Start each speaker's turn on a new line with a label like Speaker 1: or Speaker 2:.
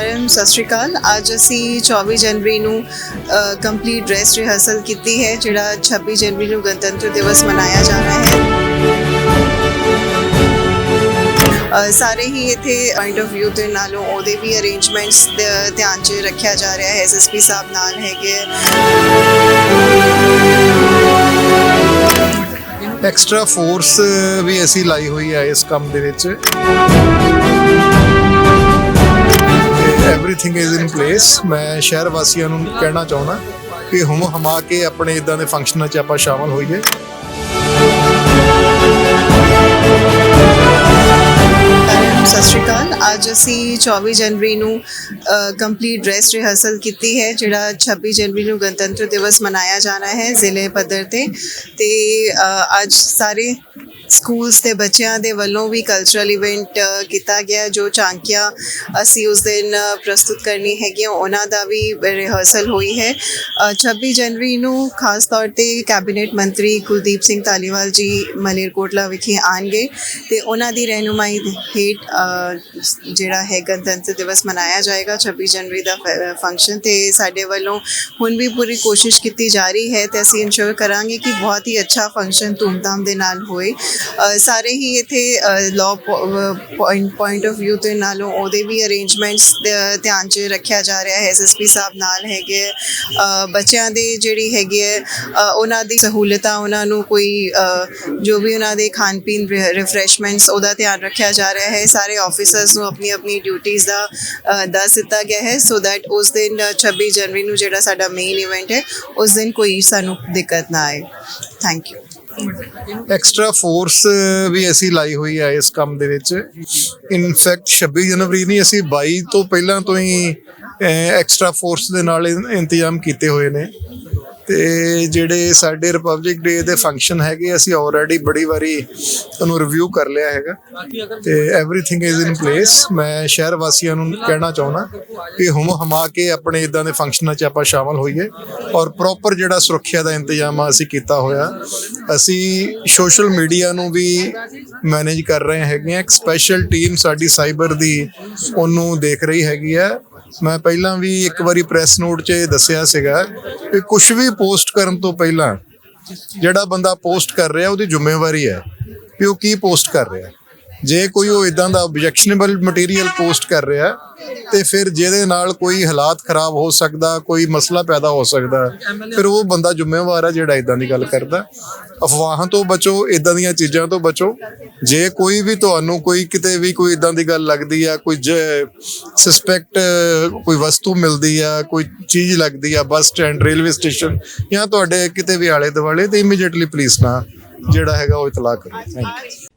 Speaker 1: ਸਾਰਿਆਂ ਨੂੰ ਸਤਿ ਸ਼੍ਰੀ ਅਕਾਲ। ਅੱਜ ਅਸੀਂ 24 ਜਨਵਰੀ ਨੂੰ ਕੰਪਲੀਟ ਡਰੈਸ ਰਿਹਰਸਲ ਕੀਤੀ ਹੈ, ਜਿਹੜਾ 26 ਜਨਵਰੀ ਨੂੰ ਗਣਤੰਤਰ ਦਿਵਸ ਮਨਾਇਆ ਜਾਣਾ ਹੈ। ਸਾਰੇ ਹੀ ਇੱਥੇ ਪੁਆਇੰਟ ਆਫ View ਦੇ ਨਾਲੋਂ ਉਹਦੇ ਵੀ ਅਰੇਂਜਮੈਂਟਸ ਧਿਆਨ 'ਚ ਰੱਖਿਆ ਜਾ ਰਿਹਾ ਹੈ। ਐਸਐਸਪੀ ਸਾਹਿਬ ਨਾਲ ਹੈਗੇ
Speaker 2: ਐਕਸਟਰਾ ਫੋਰਸ ਵੀ ਅਸੀਂ ਲਾਈ ਹੋਈ ਹੈ ਇਸ ਕੰਮ ਦੇ ਵਿੱਚ। ਐਵਰੀਥਿੰਗ ਇਜ਼ ਇਨ ਪਲੇਸ ਮੈਂ ਸ਼ਹਿਰ ਵਾਸੀਆਂ ਨੂੰ ਕਹਿਣਾ ਚਾਹੁੰਦਾ ਕਿ ਹਮ ਹਮਾ ਕੇ ਆਪਣੇ ਇਦਾਂ ਦੇ ਫੰਕਸ਼ਨਾਂ 'ਚ ਆਪਾਂ ਸ਼ਾਮਲ ਹੋਈਏ।
Speaker 1: ਸਤਿ ਸ਼੍ਰੀ ਅਕਾਲ। ਅੱਜ ਅਸੀਂ 24 ਜਨਵਰੀ ਨੂੰ ਕੰਪਲੀਟ ਡਰੈਸ ਰਿਹਰਸਲ ਕੀਤੀ ਹੈ, ਜਿਹੜਾ 26 ਜਨਵਰੀ ਨੂੰ ਗਣਤੰਤਰ ਦਿਵਸ ਮਨਾਇਆ ਜਾਣਾ ਹੈ ਜ਼ਿਲ੍ਹੇ ਪੱਧਰ ਤੇ। ਤੇ ਅੱਜ ਸਾਰੇ ਸਕੂਲਸ ਦੇ ਬੱਚਿਆਂ ਦੇ ਵੱਲੋਂ ਵੀ ਕਲਚਰਲ ਇਵੈਂਟ ਕੀਤਾ ਗਿਆ ਜੋ ਝਾਂਕੀਆਂ ਅਸੀਂ ਉਸ ਦਿਨ ਪ੍ਰਸਤੁਤ ਕਰਨੀ ਹੈਗੀ ਉਹਨਾਂ ਦਾ ਵੀ ਰਿਹਰਸਲ ਹੋਈ ਹੈ। ਅ, 26 ਜਨਵਰੀ ਨੂੰ ਖਾਸ ਤੌਰ ਤੇ ਕੈਬਨਿਟ ਮੰਤਰੀ ਕੁਲਦੀਪ ਸਿੰਘ ਧਾਲੀਵਾਲ ਜੀ ਮਲੇਰਕੋਟਲਾ ਵਿਖੇ ਆਣਗੇ ਤੇ ਉਹਨਾਂ ਦੀ ਰਹਿਨੁਮਾਈ ਹੇਠ ਜਿਹੜਾ ਹੈ ਗਣਤੰਤਰ ਦਿਵਸ ਮਨਾਇਆ ਜਾਏਗਾ 26 ਜਨਵਰੀ ਦਾ ਫੰਕਸ਼ਨ ਤੇ ਸਾਡੇ ਵੱਲੋਂ ਹੁਣ ਵੀ ਪੂਰੀ ਕੋਸ਼ਿਸ਼ ਕੀਤੀ ਜਾ ਰਹੀ ਹੈ ਤੇ ਅਸੀਂ ਇਨਸ਼ੋਰ ਕਰਾਂਗੇ ਕਿ ਬਹੁਤ ਹੀ ਅੱਛਾ ਫੰਕਸ਼ਨ ਧੂਮਧਾਮ ਦੇ ਨਾਲ ਹੋਏ। ਸਾਰੇ ਹੀ ਇੱਥੇ law point point of view ਦੇ ਨਾਲੋਂ ਉਹਦੇ ਵੀ ਅਰੇਂਜਮੈਂਟਸ ਧਿਆਨ 'ਚ ਰੱਖਿਆ ਜਾ ਰਿਹਾ ਹੈ। ਐਸਐਸਪੀ ਸਾਹਿਬ ਨਾਲ ਹੈਗੇ ਹੈ। ਬੱਚਿਆਂ ਦੇ ਜਿਹੜੀ ਹੈਗੀ ਹੈ ਉਹਨਾਂ ਦੀ ਸਹੂਲਤਾਂ ਉਹਨਾਂ ਨੂੰ ਕੋਈ ਜੋ ਵੀ ਉਹਨਾਂ ਦੇ ਖਾਣ ਪੀਣ ਰਿਫਰੈਸ਼ਮੈਂਟਸ ਉਹਦਾ ਧਿਆਨ ਰੱਖਿਆ ਜਾ ਰਿਹਾ ਹੈ। ਸਾਰੇ ਆਫੀਸਰਸ ਨੂੰ ਆਪਣੀ ਆਪਣੀ ਡਿਊਟੀਆਂ ਦਾ ਦੱਸ ਦਿੱਤਾ ਗਿਆ ਹੈ। ਸੋ ਦੈਟ ਉਸ ਦਿਨ ਅ, 26 ਜਨਵਰੀ ਨੂੰ ਜਿਹੜਾ ਸਾਡਾ ਮੇਨ ਇਵੈਂਟ ਹੈ ਉਸ ਦਿਨ ਕੋਈ ਸਾਨੂੰ ਦਿੱਕਤ ਨਾ ਆਏ। ਥੈਂਕ ਯੂ
Speaker 2: ਐਕਸਟਰਾ ਫੋਰਸ ਵੀ ਅਸੀਂ ਲਾਈ ਹੋਈ ਹੈ ਇਸ ਕੰਮ ਦੇ ਵਿੱਚ। ਇਨਫੈਕਟ 26 ਜਨਵਰੀ ਨਹੀਂ, ਅਸੀਂ 22 ਤੋਂ ਪਹਿਲਾਂ ਤੋਂ ਹੀ ਐਕਸਟਰਾ ਫੋਰਸ ਦੇ ਨਾਲ ਇੰਤਜ਼ਾਮ ਕੀਤੇ ਹੋਏ ਨੇ। ਤੇ ਜਿਹੜੇ ਸਾਡੇ ਰਿਪਬਲਿਕ ਡੇ ਦੇ ਫੰਕਸ਼ਨ ਹੈਗੇ, ਅਸੀਂ ਆਲਰੇਡੀ ਬੜੀ ਵਾਰੀ ਉਹਨੂੰ ਰਿਵਿਊ ਕਰ ਲਿਆ ਹੈਗਾ। ਤੇ ਐਵਰੀਥਿੰਗ ਇਜ਼ ਇਨ ਪਲੇਸ ਮੈਂ ਸ਼ਹਿਰ ਵਾਸੀਆਂ ਨੂੰ ਕਹਿਣਾ ਚਾਹੁੰਦਾ ਕਿ ਹੁਮ ਹਮਾ ਕੇ ਆਪਣੇ ਇਦਾਂ ਦੇ ਫੰਕਸ਼ਨਾਂ 'ਚ ਆਪਾਂ ਸ਼ਾਮਲ ਹੋਈਏ ਔਰ ਪ੍ਰੋਪਰ ਜਿਹੜਾ ਸੁਰੱਖਿਆ ਦਾ ਇੰਤਜ਼ਾਮ ਆ, ਅਸੀਂ ਕੀਤਾ ਹੋਇਆ। ਅਸੀਂ ਸੋਸ਼ਲ ਮੀਡੀਆ ਨੂੰ ਵੀ ਮੈਨੇਜ ਕਰ ਰਹੇ ਹੈਗੇ ਆ ਇੱਕ ਸਪੈਸ਼ਲ ਟੀਮ ਸਾਡੀ ਸਾਈਬਰ ਦੀ ਉਹਨੂੰ ਦੇਖ ਰਹੀ ਹੈਗੀ ਆ ਮੈਂ ਪਹਿਲਾਂ ਵੀ ਇੱਕ ਵਾਰੀ ਪ੍ਰੈਸ ਨੋਟ 'ਚ ਇਹ ਦੱਸਿਆ ਸੀਗਾ ਕਿ ਕੁਝ ਵੀ ਪੋਸਟ ਕਰਨ ਤੋਂ ਪਹਿਲਾਂ ਜਿਹੜਾ ਬੰਦਾ ਪੋਸਟ ਕਰ ਰਿਹਾ, ਉਹਦੀ ਜ਼ਿੰਮੇਵਾਰੀ ਹੈ ਕਿ ਉਹ ਕੀ ਪੋਸਟ ਕਰ ਰਿਹਾ। ਜੇ ਕੋਈ ਉਹ ਇਦਾਂ ਦਾ ਆਬਜੈਕਸ਼ਨੇਬਲ ਮਟੀਰੀਅਲ ਪੋਸਟ ਕਰ ਰਿਹਾ ਤੇ ਫਿਰ ਜਿਹਦੇ ਨਾਲ ਕੋਈ ਹਾਲਾਤ ਖਰਾਬ ਹੋ ਸਕਦਾ, ਕੋਈ ਮਸਲਾ ਪੈਦਾ ਹੋ ਸਕਦਾ ਫਿਰ ਉਹ ਬੰਦਾ ਜ਼ਿੰਮੇਵਾਰ ਆ ਜਿਹੜਾ ਇਦਾਂ ਦੀ ਗੱਲ ਕਰਦਾ ਅਫਵਾਹਾਂ ਤੋਂ ਬਚੋ ਇਦਾਂ ਦੀਆਂ ਚੀਜ਼ਾਂ ਤੋਂ ਬਚੋ। ਜੇ ਕੋਈ ਵੀ ਤੁਹਾਨੂੰ ਕੋਈ ਕਿਤੇ ਵੀ ਕੋਈ ਇਦਾਂ ਦੀ ਗੱਲ ਲੱਗਦੀ ਆ, ਕੋਈ ਸਸਪੈਕਟ ਕੋਈ ਵਸਤੂ ਮਿਲਦੀ ਆ, ਕੋਈ ਚੀਜ਼ ਲੱਗਦੀ ਆ, ਬੱਸ ਸਟੈਂਡ, ਰੇਲਵੇ ਸਟੇਸ਼ਨ ਜਾਂ ਤੁਹਾਡੇ ਕਿਤੇ ਵੀ ਆਲੇ ਦੁਆਲੇ ਤੇ ਇਮੀਡੀਏਟਲੀ ਪੁਲਿਸ ਨਾਲ ਜਿਹੜਾ ਹੈਗਾ ਉਹ ਇਤਲਾਹ ਕਰੋ। Thank you